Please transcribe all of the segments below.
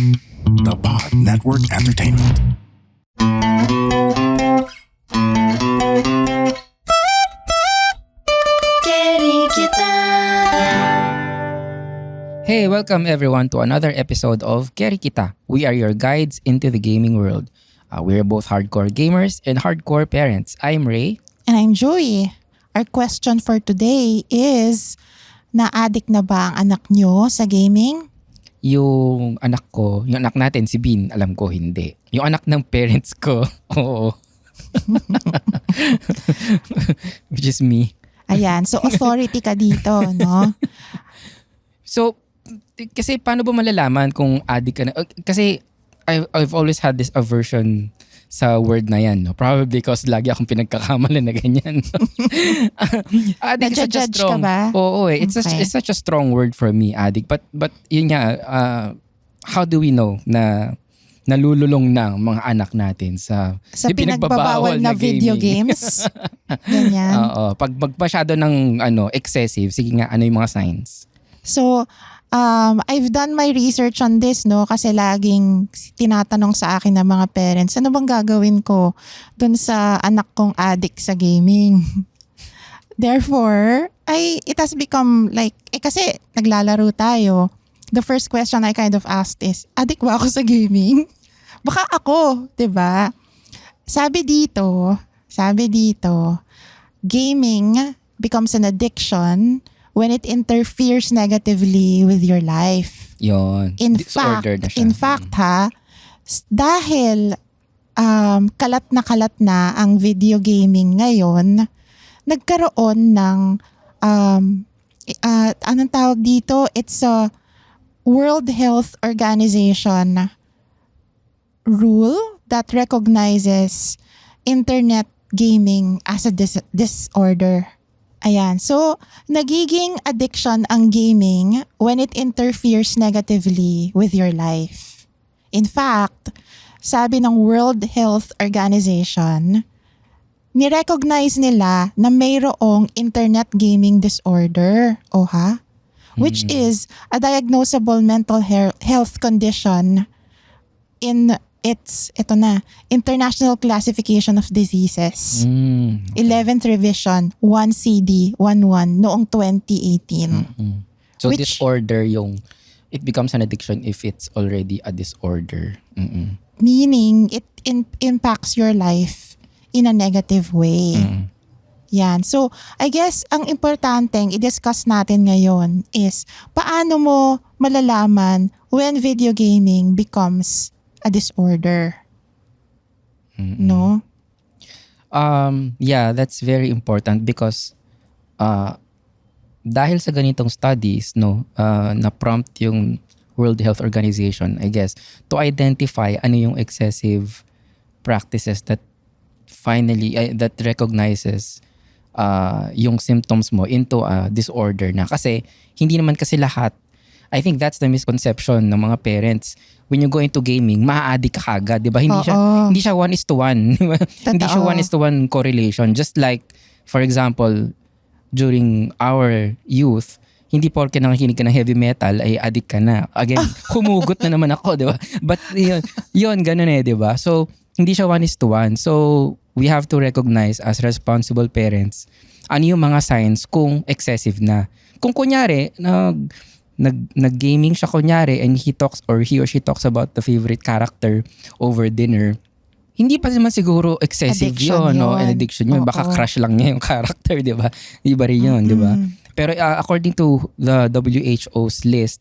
The Pod Network Entertainment. Hey, welcome everyone to another episode of Kerikita. We are your guides into the gaming world. Uh, we're both hardcore gamers and hardcore parents. I'm Ray. And I'm Joey. Our question for today is, na-addict na ba ang anak nyo sa gaming? Yung anak ko, yung anak natin, si Bean, alam ko hindi. Yung anak ng parents ko, oo. Which is me. Ayan, so authority ka dito, no? So, kasi paano ba malalaman kung addict ka na? Kasi I've, I've always had this aversion sa word na yan. No? Probably because lagi akong pinagkakamala na ganyan. addict is such a Nadja-judge ka strong. ba? Oo, eh. It's, such, Okay. it's such a strong word for me, addict. But, but yun nga, uh, how do we know na nalululong ng mga anak natin sa Sa pinagbabawal na, video gaming. games. Ganyan. Oo, pag pag masyado ng ano excessive, sige nga ano yung mga signs? So, um, I've done my research on this, no? Kasi laging tinatanong sa akin ng mga parents, ano bang gagawin ko dun sa anak kong addict sa gaming? Therefore, I, it has become like, eh kasi naglalaro tayo. The first question I kind of asked is, addict ba ako sa gaming? Baka ako, ba? Sabi dito, sabi dito, gaming becomes an addiction when it interferes negatively with your life. Yon. In Disorder fact, na siya. in fact ha, s- dahil um, kalat na kalat na ang video gaming ngayon, nagkaroon ng um, ah, anong tawag dito? It's a World Health Organization rule that recognizes internet gaming as a dis- disorder. Ayan. So, nagiging addiction ang gaming when it interferes negatively with your life. In fact, sabi ng World Health Organization, nirecognize nila na mayroong internet gaming disorder. O ha? Which is a diagnosable mental he- health condition in its, ito na, International Classification of Diseases. Mm. 11th revision, 1 CD, 11 noong 2018. Mm. So Which- disorder yung it becomes an addiction if it's already a disorder. Mm-mm. Meaning, it in- impacts your life in a negative way. Mm. Yan. So, I guess ang importanteng i-discuss natin ngayon is paano mo malalaman when video gaming becomes a disorder. No? Um, yeah, that's very important because uh, dahil sa ganitong studies, no, uh, na-prompt yung World Health Organization, I guess, to identify ano yung excessive practices that finally, uh, that recognizes uh, yung symptoms mo into a disorder na. Kasi hindi naman kasi lahat I think that's the misconception ng mga parents. When you go into gaming, maa-addict ka agad, 'di ba? Hindi siya Oo. hindi siya one is to one. di ba? hindi siya Totoo. one is to one correlation. Just like for example, during our youth, hindi porke nakikinig ka ng heavy metal ay addict ka na. Again, humugot na naman ako, di ba? But yun, yun ganun eh, di ba? So, hindi siya one is to one. So, we have to recognize as responsible parents ano yung mga signs kung excessive na. Kung kunyari, nag, nag, nag-gaming siya kunyari and he talks or he or she talks about the favorite character over dinner, hindi pa naman siguro excessive Addiction yun, no? yun. And addiction yun. Baka Oo. crush lang niya yung character, di ba? Iba rin yun, di ba? Pero uh, according to the WHO's list,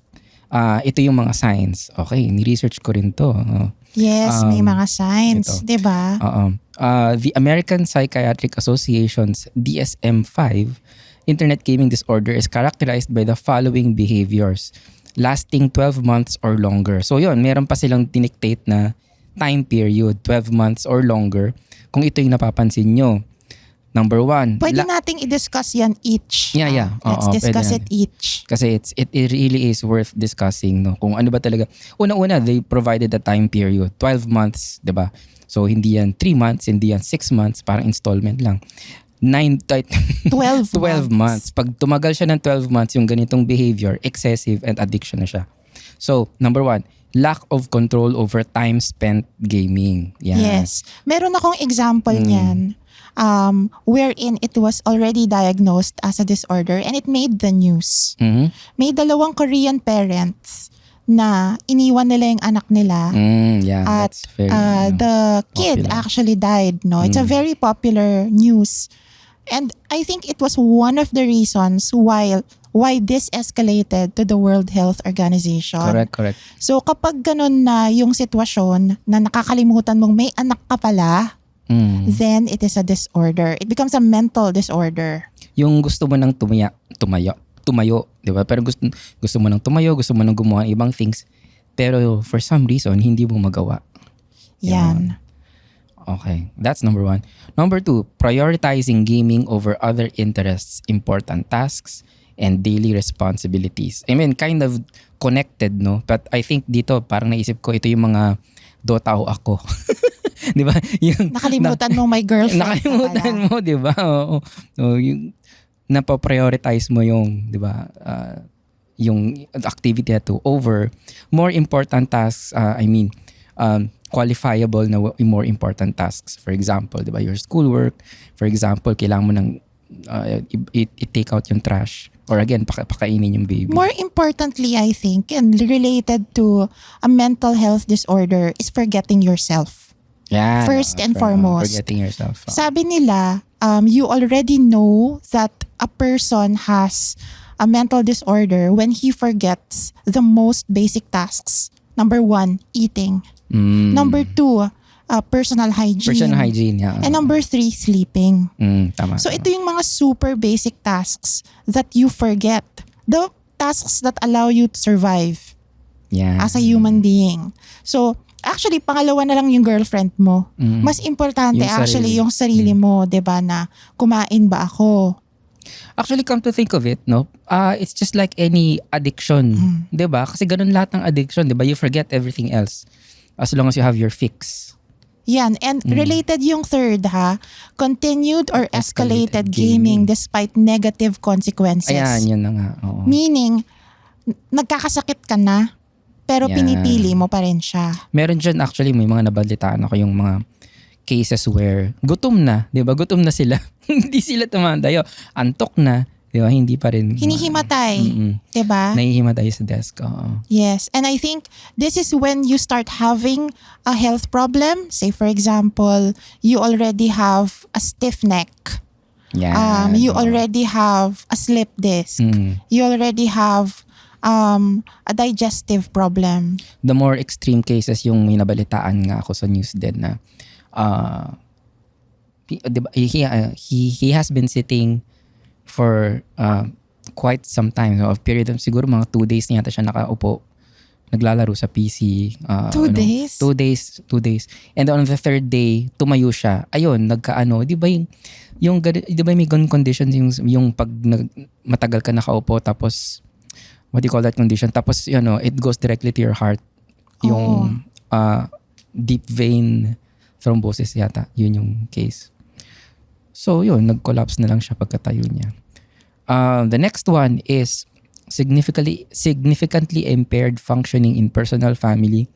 uh, ito yung mga signs. Okay, ni-research ko rin to. Uh, Yes, may Um, mga signs. 'di ba? Oo. Uh, the American Psychiatric Association's DSM-5 internet gaming disorder is characterized by the following behaviors lasting 12 months or longer. So yun, meron pa silang dinictate na time period, 12 months or longer, kung ito yung napapansin nyo. Number one, Pwede la- nating i-discuss yan each. Yeah, yeah. Ah, Let's Oo, discuss it each. Kasi it's it, it really is worth discussing no kung ano ba talaga. Una-una they provided a time period, 12 months, 'di ba? So hindi yan 3 months, hindi yan 6 months, parang installment lang. 9 12 12 months. Pag tumagal siya ng 12 months yung ganitong behavior, excessive and addiction na siya. So, number one, lack of control over time spent gaming. Yan. Yes. Meron akong example Mm. niyan um, wherein it was already diagnosed as a disorder and it made the news. Mhm. May dalawang Korean parents na iniwan nila yung anak nila Mm, yeah, at that's very, uh, ano, the kid popular. actually died. No, It's a Mm. very popular news. And I think it was one of the reasons why why this escalated to the World Health Organization. correct, correct. So kapag ganun na yung sitwasyon na nakakalimutan mong may anak ka pala, Mm. then it is a disorder. It becomes a mental disorder. Yung gusto mo nang tumaya, tumayo, tumayo, di ba? Pero gusto, gusto mo nang tumayo, gusto mo nang gumawa ng ibang things. Pero for some reason, hindi mo magawa. Yan. Okay, that's number one. Number two, prioritizing gaming over other interests, important tasks, and daily responsibilities. I mean, kind of connected, no? But I think dito, parang naisip ko, ito yung mga Dota o ako. di ba? Yung, Nakalimutan mong may girlfriend ka Nakalimutan mo, di ba? Oo. Oo, yung napaprioritize mo yung, di ba, ah, yung activity na to over more important tasks, ah, I mean, um, qualifiable na more important tasks. For example, di ba, your schoolwork. For example, kailangan mo ng i- i-take out yung trash. Or again, paka- pakainin yung baby. More importantly, I think, and related to a mental health disorder is forgetting yourself. Yan, first ah, and for- foremost. Forgetting yourself. ah. Sabi nila, um, you already know that a person has a mental disorder when he forgets the most basic tasks. Number one, eating. Mm. Number two, uh, personal hygiene. Personal hygiene, yeah. And number three, sleeping. Mm, tama. So ito yung mga super basic tasks that you forget. The tasks that allow you to survive yeah. as a human being. So actually, pangalawa na lang yung girlfriend mo. Mm. Mas importante Yung actually sarili. Mm. yung sarili mo, 'di ba na kumain ba ako? Actually, come to think of it, no? Uh, it's just like any addiction. Mm. 'di ba? Kasi ganun lahat ng addiction, 'di ba? You forget everything else as long as you have your fix. Yan. And Mm. related yung third ha, continued or escalated, Escalated gaming, gaming. despite negative consequences. Ayan, yun na nga. Oo. Meaning, nagkakasakit ka na, pero Yan. pinipili mo pa rin siya. Meron dyan actually, may mga nabalitaan ako yung mga cases where gutom na, 'di ba? Gutom na sila. hindi sila tumandayo. Antok na, 'di ba? Hindi pa rin. Hinihimatay, Mm-mm. 'di ba? Nahihimatay sa desk. Oo. Yes. And I think this is when you start having a health problem. Say, for example, you already have a stiff neck. Yan. Um, you oo. already have a slip disc. Mm. You already have um, a digestive problem. the more extreme cases yung may nabalitaan nga ako sa news din na uh, he, di ba, he, uh, he, he has been sitting for uh, quite some time. So, a period of siguro mga two days niya yata siya nakaupo naglalaro sa PC. uh, Two ano, days? Two days, two days. And on the third day, tumayo siya. Ayun, nagkaano, di ba yung, yung, di ba may gun conditions yung, yung pag nag, matagal ka nakaupo tapos, what do you call that condition? Tapos, you know, it goes directly to your heart. Yung uh, deep vein thrombosis yata. Yun yung case. So, yun, nag-collapse na lang siya pagkatayo niya. Uh, the next one is significantly significantly impaired functioning in personal, family,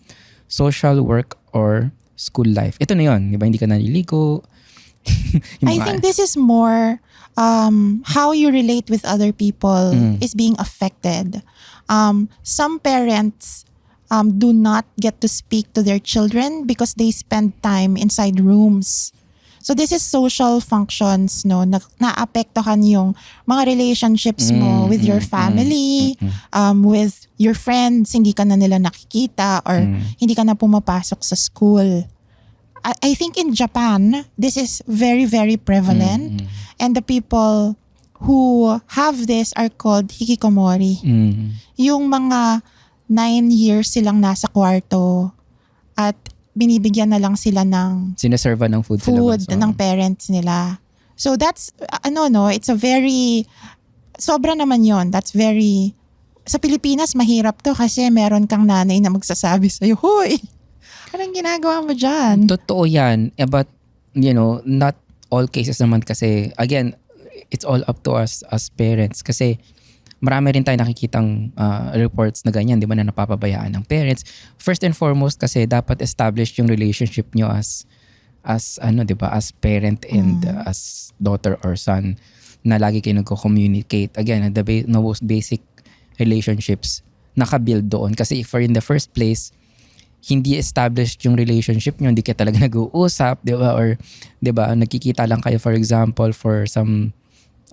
social, work, or school life. Ito na yun. Di ba? Hindi ka naliligo. I think this is more um, how you relate with other people Mm. is being affected. Um, some parents um, do not get to speak to their children because they spend time inside rooms. So this is social functions, no? Na, naapektuhan yung mga relationships mo Mm, with your mm, mm, family, mm, mm. um, with your friends, hindi ka na nila nakikita or Mm. hindi ka na pumapasok sa school. I, I think in Japan, this is very, very prevalent. Mm, And the people who have this are called hikikomori. mm. Yung mga nine years silang nasa kwarto at binibigyan na lang sila ng Sinaserva ng food, sa food. Oo. ng parents nila. So that's, ano no, it's a very, sobra naman yon That's very, sa Pilipinas mahirap to kasi meron kang nanay na magsasabi sa'yo, Hoy, anong ginagawa mo dyan? Totoo yan. Eh, but, you know, not all cases naman kasi, again, it's all up to us as parents. Kasi, marami rin tayo nakikitang ah, reports na ganyan, di ba, na napapabayaan ng parents. First and foremost kasi dapat establish yung relationship nyo as as ano, di ba, as parent and uh, as daughter or son na lagi kayo nagko-communicate. Again, the, ba- the most basic relationships nakabuild doon. Kasi if for in the first place, hindi established yung relationship nyo, hindi kayo talaga nag-uusap, di ba? Or, di ba, nagkikita lang kayo, for example, for some,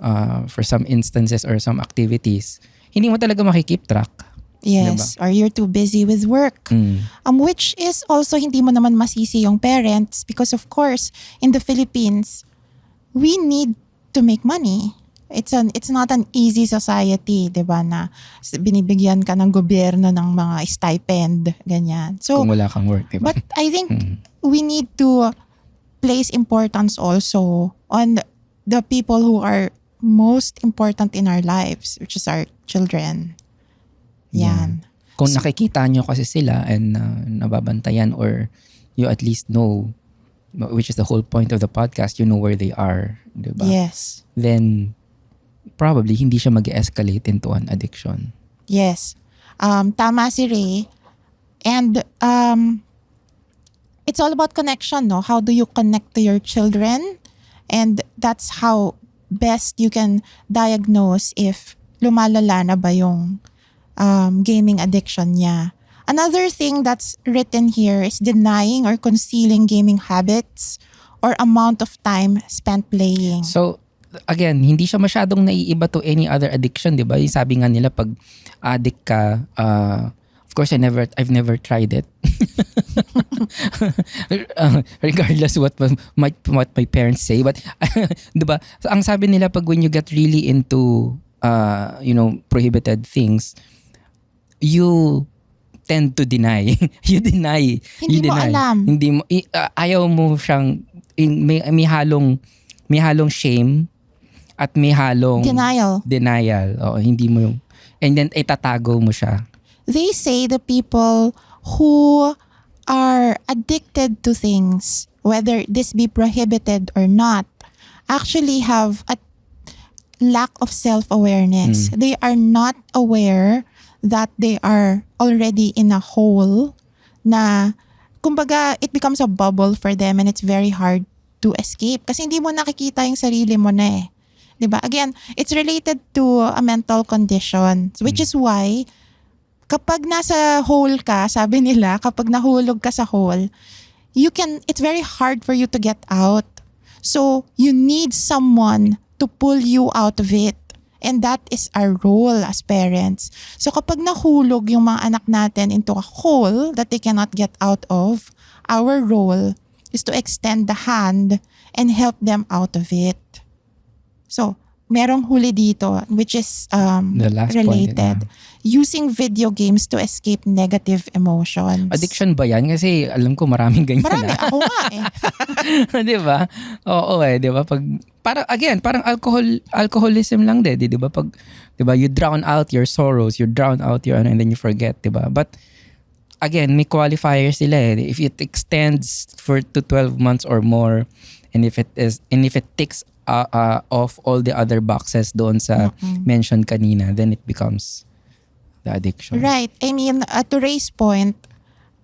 uh, for some instances or some activities, hindi mo talaga makikip track. Yes. Or you're too busy with work. Mm. Um, which is also hindi mo naman masisi yung parents because of course, in the Philippines, we need to make money. It's an it's not an easy society, 'di ba, na binibigyan ka ng gobyerno ng mga stipend, ganyan. So, Kung wala kang work, di ba? but I think Mm. we need to place importance also on the people who are most important in our lives, which is our children. Yan. Kung nakikita nyo kasi sila and uh, nababantayan or you at least know, which is the whole point of the podcast, you know where they are, di ba? Yes. Then, probably hindi siya mag escalate into an addiction. Yes. Um, tama si Ray. And um, it's all about connection, no? How do you connect to your children? And that's how best you can diagnose if lumalala na ba yung um, gaming addiction niya. Another thing that's written here is denying or concealing gaming habits or amount of time spent playing. So, again, hindi siya masyadong naiiba to any other addiction, di ba? Yung sabi nga nila, pag addict ka, uh, of course, I never, I've never tried it. Uh, regardless what my, what my parents say. But, di ba? So, ang sabi nila, pag when you get really into, uh, you know, prohibited things, you tend to deny. you deny. Hindi you mo deny. alam. Hindi mo, i- uh, ayaw mo siyang, in, may, may halong, may halong shame at may halong Denial. denial. Oo, hindi mo yung, and then itatago mo siya. They say the people who are addicted to things, whether this be prohibited or not, actually have a lack of self-awareness. They are not aware that they are already in a hole na kumbaga it becomes a bubble for them and it's very hard to escape kasi hindi mo nakikita yung sarili mo na eh. 'Di ba? Again, it's related to a mental condition, which is why kapag nasa hole ka, sabi nila, kapag nahulog ka sa hole, you can, it's very hard for you to get out. So, you need someone to pull you out of it. And that is our role as parents. So, kapag nahulog yung mga anak natin into a hole that they cannot get out of, our role is to extend the hand and help them out of it. So, merong huli dito, which is um, The last point, related. Using video games to escape negative emotions. Addiction ba yan? Kasi alam ko maraming ganyan Marami. na. Ako nga eh. di ba? Oo eh, di ba? Pag, parang, again, parang alcohol, alcoholism lang din, di ba? Pag, di ba, you drown out your sorrows, you drown out your, ano, and then you forget, di ba? But, again, may qualifiers sila eh. If it extends for to 12 months or more, and if it is, and if it ticks uh, uh, off all the other boxes doon sa mentioned kanina, then it becomes the addiction. Right. I mean, uh, to Ray's point,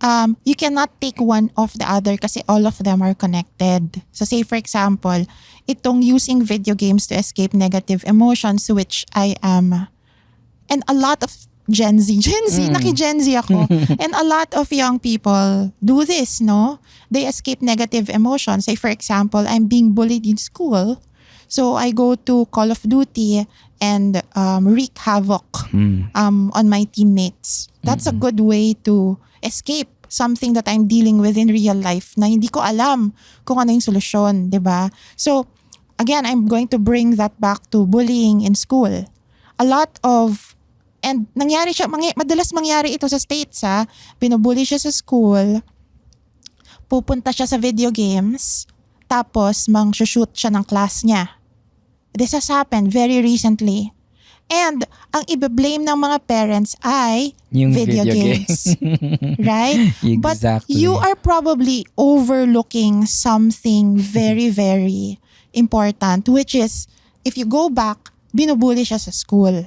um, you cannot take one off the other kasi all of them are connected. So say for example, itong using video games to escape negative emotions which I am and a lot of Gen Z, Gen Z, naki-Gen Z ako. and a lot of young people do this, no? They escape negative emotions. Say for example, I'm being bullied in school. So I go to Call of Duty and um, wreak havoc Mm. um, on my teammates. That's a good way to escape something that I'm dealing with in real life na hindi ko alam kung ano yung solusyon, di ba? So, again, I'm going to bring that back to bullying in school. A lot of, and nangyari siya, mangy- madalas mangyari ito sa states ha, binubully siya sa school, pupunta siya sa video games, tapos mang shoot siya ng class niya. This has happened very recently. And ang ibe-blame ng mga parents ay Yung video, video games. right? But Exactly. you are probably overlooking something very, very important, which is, if you go back, binubuli siya sa school.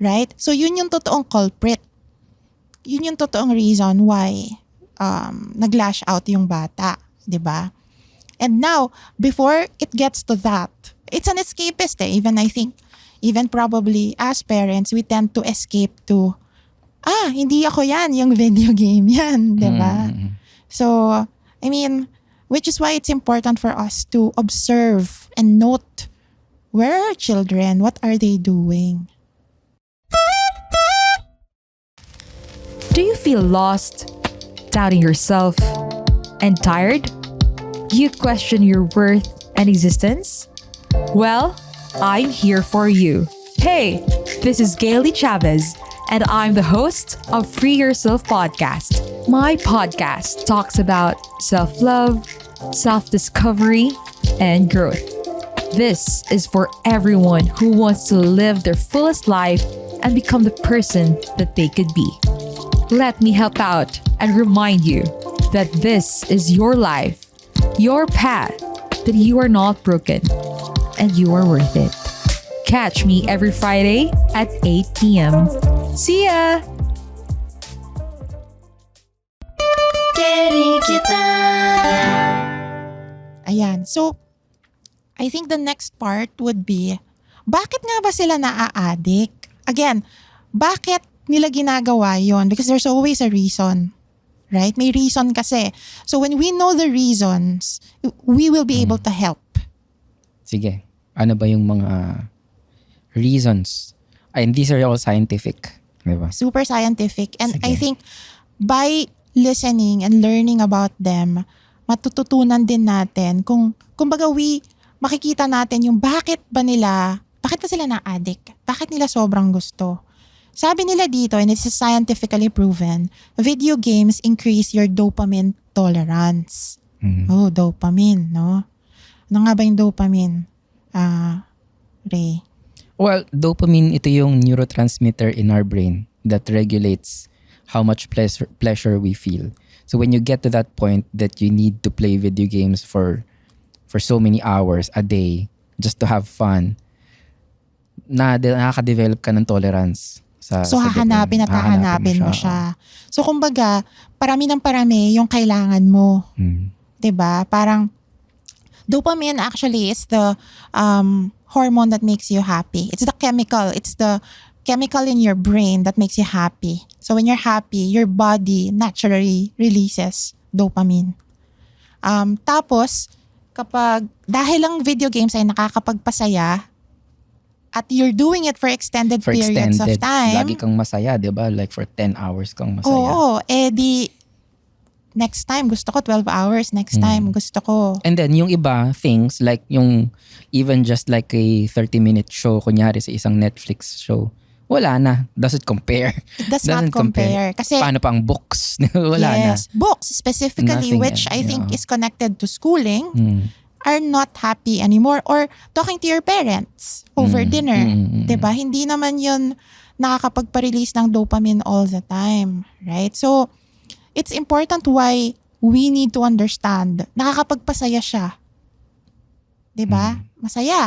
Right? So yun yung totoong culprit. Yun yung totoong reason why um, nag-lash out yung bata. 'di ba? And now, before it gets to that, it's an escapist eh. Even I think, even probably as parents, we tend to escape to, ah, hindi ako yan, yung video game yan, 'di ba? Mm. So, I mean, which is why it's important for us to observe and note where are our children? What are they doing? Do you feel lost, doubting yourself, and tired? Do you question your worth and existence? Well, I'm here for you. Hey, this is Gailey Chavez, and I'm the host of Free Yourself Podcast. My podcast talks about self love, self discovery, and growth. This is for everyone who wants to live their fullest life and become the person that they could be. Let me help out and remind you that this is your life, your path, that you are not broken and you are worth it. Catch me every Friday at 8 p.m. See ya! Ayan. So, I think the next part would be, bakit nga ba sila naa-addict? Again, bakit nila ginagawa yon? Because there's always a reason. Right? May reason kasi. So when we know the reasons, we will be able to help. Sige. Ano ba yung mga reasons? And these are all scientific. Di ba? super scientific. And I Sige. think by listening and learning about them, matututunan din natin kung, kumbaga we, makikita natin yung bakit ba nila, bakit ba sila na-addict? Bakit nila sobrang gusto? Sabi nila dito, and it's scientifically proven, video games increase your dopamine tolerance. Mhm. Oh, dopamine, no? Ano nga ba yung dopamine? Ah, Ray. Well, dopamine, ito yung neurotransmitter in our brain that regulates how much pleasure, pleasure we feel. So when you get to that point that you need to play video games for for so many hours a day just to have fun, na nakaka-develop ka ng tolerance. Sa, So sa hahanapin at dopamine. hahanapin mo siya. So kumbaga, parami ng parami yung kailangan mo. Mm. 'Di ba? Parang dopamine actually is the um, hormone that makes you happy. It's the chemical. It's the chemical in your brain that makes you happy. So when you're happy, your body naturally releases dopamine. Um, tapos, kapag dahil lang video games ay nakakapagpasaya at you're doing it for extended For periods extended, of time, lagi kang masaya, di ba? Like for 10 hours kang masaya. Oo, eh di next time gusto ko 12 hours, next Hmm. time gusto ko. And then yung iba things like yung even just like a 30 minute show kunyari sa isang Netflix show, wala na. Doesn't compare. It does not Doesn't compare. compare. Kasi Paano pa ang books? wala yes, books specifically Nothing which else, I think yeah. is connected to schooling na. Mm. Are not happy anymore or talking to your parents over Mm, dinner. mm, mm, 'Di ba? Hindi naman 'yun nakakapagpa-release ng dopamine all the time, right? So it's important why we need to understand nakakapagpasaya siya. 'Di ba? Mm. Masaya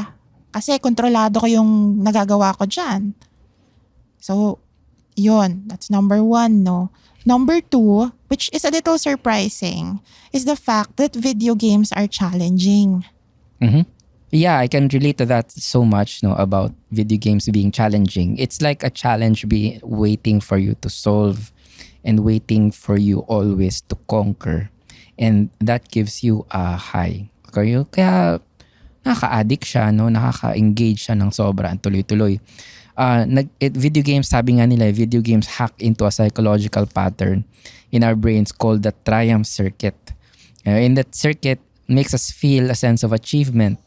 kasi kontrolado ko yung nagagawa ko diyan. So, yun. That's number one, no? Number two, which is a little surprising, is the fact that video games are challenging. Mhm. Yeah, I can relate to that so much no about video games being challenging. It's like a challenge be waiting for you to solve and waiting for you always to conquer. And that gives you a high. Kaya, kaya nakaka-addict siya, no? nakaka-engage siya ng sobra, tuloy-tuloy. Uh, nag, it, video games, sabi nga nila, video games hack into a psychological pattern in our brains called the triumph circuit. Uh, in that circuit, makes us feel a sense of achievement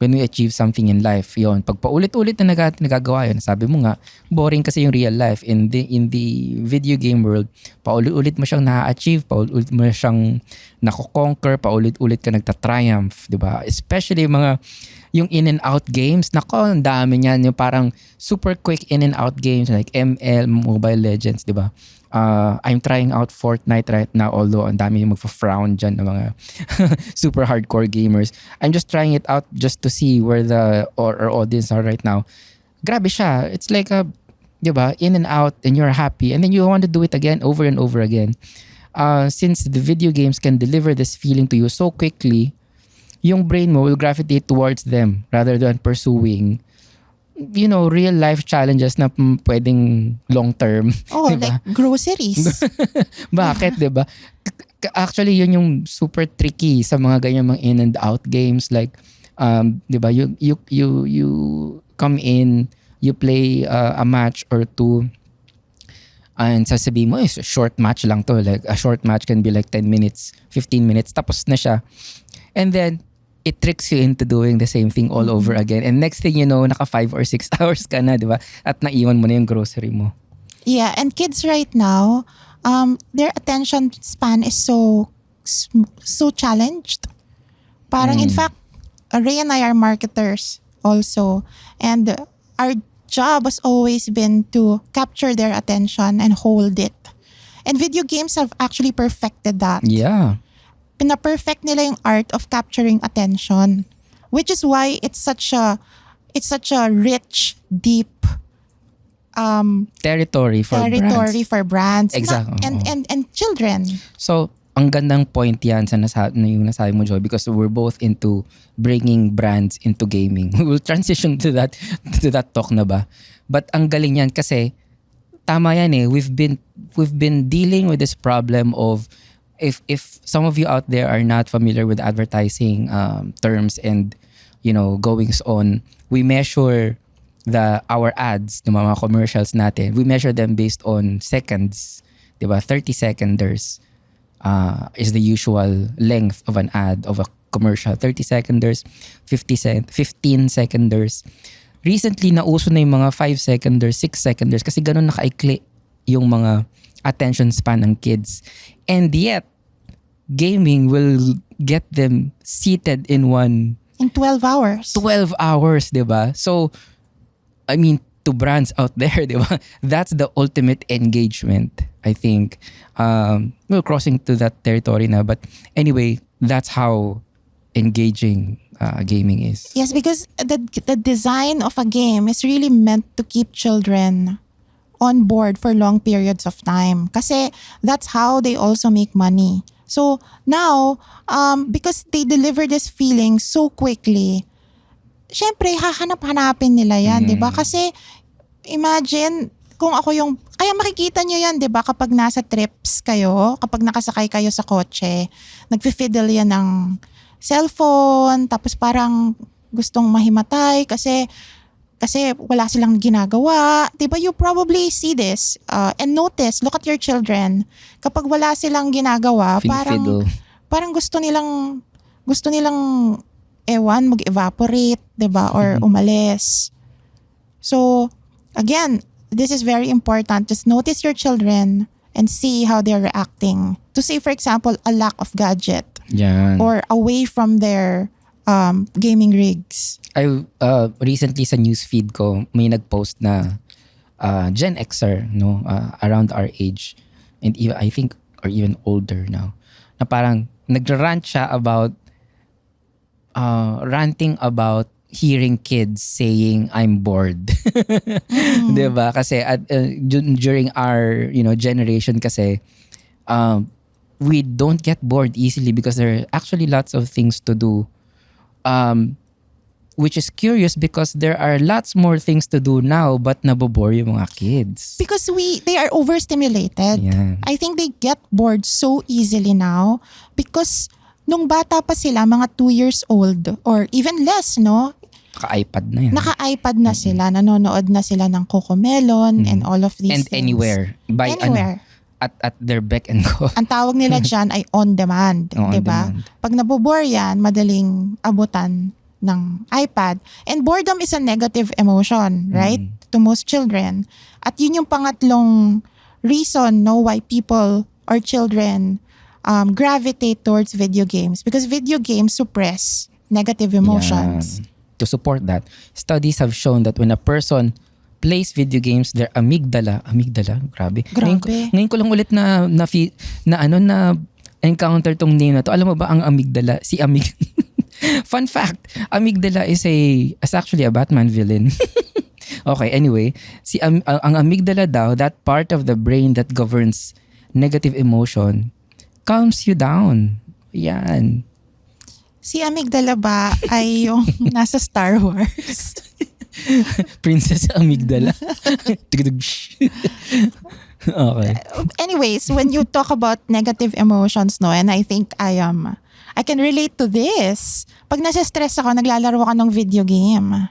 when we achieve something in life. Yon, pag paulit-ulit na nag- nagagawa yun, sabi mo nga, boring kasi yung real life. In the, in the video game world, paulit-ulit mo siyang na-achieve, paulit-ulit mo siyang nako-conquer, paulit-ulit ka nagta-triumph, di ba? Especially mga yung in and out games, nako, ang dami niyan. Yung parang super quick in and out games like ML, Mobile Legends, di ba? Uh, I'm trying out Fortnite right now although ang dami yung magfa-frown dyan ng mga super hardcore gamers. I'm just trying it out just to see where the or, or audience are right now. Grabe siya. It's like a 'di ba? In and out and you're happy and then you want to do it again over and over again. Uh, since the video games can deliver this feeling to you so quickly, yung brain mo will gravitate towards them rather than pursuing you know, real life challenges na pwedeng long term. Oh, Diba? like groceries. Bakit, 'di ba? Actually, yun yung super tricky sa mga ganyan mga in and out games like um, 'di ba? You you you you come in, you play uh, a match or two and sasabihin mo, eh, short match lang to. Like, a short match can be like 10 minutes, 15 minutes, tapos na siya. And then, it tricks you into doing the same thing all over again. And next thing you know, naka 5 or 6 hours ka na, di ba? At naiwan mo na yung grocery mo. Yeah, and kids right now, um, their attention span is so so challenged. Parang in fact, Ray and I are marketers also, and our job has always been to capture their attention and hold it. And video games have actually perfected that. Yeah. Pina-perfect nila yung art of capturing attention, which is why it's such a it's such a rich, deep um Territory for territory brands. for brands na- Exactly, and oo. and and children So, ang gandang point yan sa nasa, na yung nasabi mo, Joy, because we're both into bringing brands into gaming. we'll transition to that to that talk na ba. But ang galing yan kasi tama yan eh. We've been we've been dealing with this problem of if if some of you out there are not familiar with advertising um, terms and you know goings on, we measure the our ads, ng mga commercials natin. We measure them based on seconds, 'di ba? 30 seconders uh, is the usual length of an ad of a commercial. 30 seconders, 50 cent, 15 seconders. Recently, nauso na yung mga 5 seconders, 6 seconders kasi ganun nakaikli yung mga attention span ng kids. And yet, gaming will get them seated in one in 12 hours 12 hours, 'di ba? So I mean to brands out there, 'di ba? That's the ultimate engagement, I think. Um we're crossing to that territory na but anyway, that's how engaging uh, gaming is. yes because the the design of a game is really meant to keep children on board for long periods of time kasi that's how they also make money so now um because they deliver this feeling so quickly syempre hahanap-hanapin nila yan, 'di ba? Kasi imagine kung ako yung kaya makikita nyo yan, 'di ba? Kapag nasa trips kayo, kapag nakasakay kayo sa kotse, nagfi-fiddle yan ng cellphone, tapos parang gustong mahimatay kasi kasi wala silang ginagawa. 'Di ba? You probably see this uh, and notice, look at your children. Kapag wala silang ginagawa, parang Fiddle. parang gusto nilang gusto nilang ewan mag-evaporate, 'di ba? Or umalis. So, again, this is very important. Just notice your children and see how they're reacting. To say for example, a lack of gadget Yan. or away from their um, gaming rigs. I uh, recently sa newsfeed ko may nag-post na uh, Gen Xer no uh, around our age and even I think or even older now na parang nagrant siya about uh, ranting about hearing kids saying I'm bored. 'Di ba? Kasi at, uh, du- during our, you know, generation kasi um, we don't get bored easily because there are actually lots of things to do. Um, which is curious because there are lots more things to do now but nabobore yung mga kids. Because we they are overstimulated. Yeah. I think they get bored so easily now because nung bata pa sila, mga two years old or even less, no? Ka-iPad na yan. Naka-iPad na sila, nanonood na sila ng Cocomelon and all of these And things. anywhere. By Anywhere. ano, at, at their beck and call. Ang tawag nila dyan ay on demand, Oh, 'di ba? Pag nabobore yan, madaling abutan ng iPad. And boredom is a negative emotion, right? To most children. At yun yung pangatlong reason no why people or children um, gravitate towards video games because video games suppress negative emotions. Yan. To support that, studies have shown that when a person plays video games, their amygdala, amygdala, grabe. Ngayon, ko- Grabe. ngayon ko lang ulit na, na, na ano na encounter tong name na to. Alam mo ba ang amygdala? Si amig Fun fact, amygdala is a is actually a Batman villain. okay, anyway, si am- ang, amygdala daw, that part of the brain that governs negative emotion, calms you down. Yan. Si amygdala ba ay yung nasa Star Wars? Princess Amygdala. Okay. Anyways, when you talk about negative emotions, no, and I think I am, I can relate to this. Pag nasa-stress ako, naglalaro ako ng video game.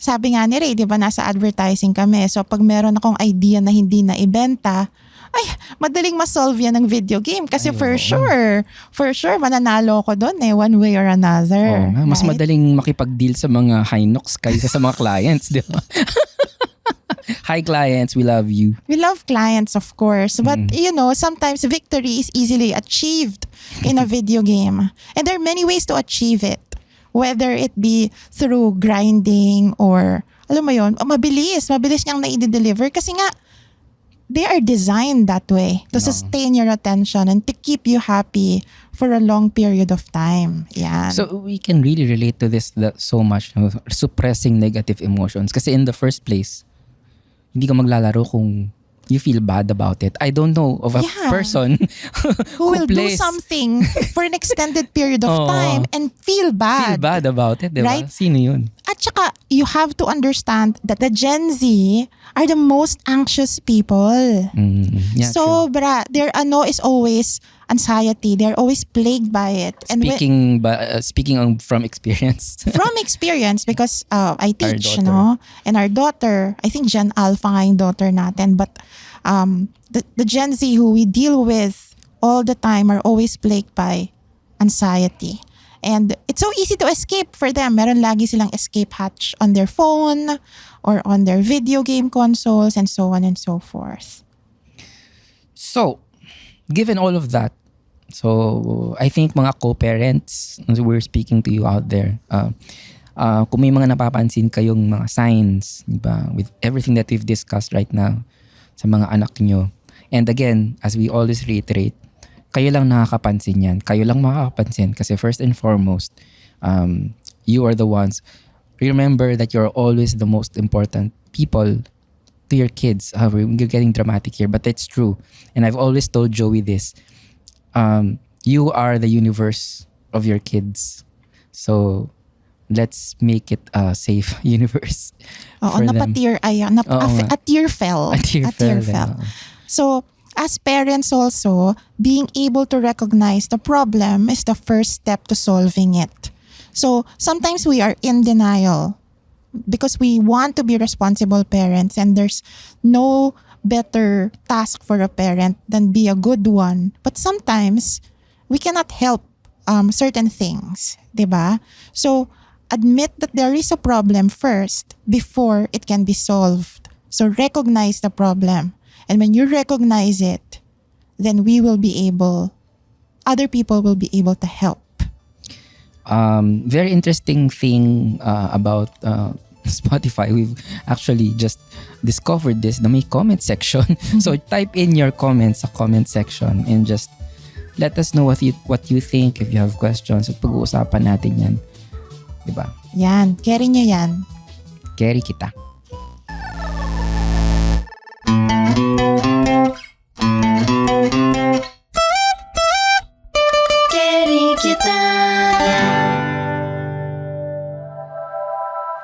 Sabi nga ni Ray, di ba, nasa advertising kami. So pag meron akong idea na hindi na ibenta, ay, madaling masolve yan ng video game. Kasi Ay, for oo. sure, for sure, mananalo ko doon eh, one way or another. Oo nga, mas right? madaling makipag-deal sa mga Hinox kaysa sa mga clients, di ba? Hi clients, we love you. We love clients, of course. But, Mm. you know, sometimes victory is easily achieved in a video game. And there are many ways to achieve it. Whether it be through grinding or, alam mo yun, oh, mabilis. Mabilis niyang na-deliver. Kasi nga, they are designed that way to sustain your attention and to keep you happy for a long period of time. Yeah. So we can really relate to this that so much, no? suppressing negative emotions. Because in the first place, hindi ka maglalaro kung you feel bad about it. I don't know of a Yeah. person who will do plays- something for an extended period of time and feel bad. feel bad about it, di ba? Right? Sino yun? At saka, you have to understand that the Gen Z are the most anxious people. Mm, yeah, true. Sobra. Their ano is always anxiety. They're always plagued by it. And Speaking ba, uh, speaking on, from experience. from experience, because uh, I teach, daughter. no? And our daughter, I think Gen Alpha yung daughter natin, but um, the, the Gen Z who we deal with all the time are always plagued by anxiety. And it's so easy to escape for them. Meron lagi silang escape hatch on their phone or on their video game consoles and so on and so forth. So, given all of that, so I think mga co-parents, we're speaking to you out there, uh, uh, kung may mga napapansin kayong mga signs, di ba, with everything that we've discussed right now sa mga anak nyo. And again, as we always reiterate, kayo lang nakakapansin yan. Kayo lang makakapansin kasi first and foremost, um, you are the ones. Remember that you're always the most important people to your kids. Uh, we're getting dramatic here, but it's true. And I've always told Joey this. Um, you are the universe of your kids. So let's make it a safe universe. Oo, them. napatear, ay, nap, Oo a, a tear fell. A tear fell, fell. So, as parents also, being able to recognize the problem is the first step to solving it. So, sometimes we are in denial because we want to be responsible parents and there's no better task for a parent than be a good one. But sometimes we cannot help um, certain things, ba? So admit that there is a problem first before it can be solved. So recognize the problem. And when you recognize it, then we will be able other people will be able to help. um, very interesting thing uh, about uh, Spotify. We've actually just discovered this. Na may comment section. so type in your comments sa comment section and just let us know what you what you think if you have questions at pag-uusapan natin yan. 'Di ba? Yan, carry nyo yan. Carry kita.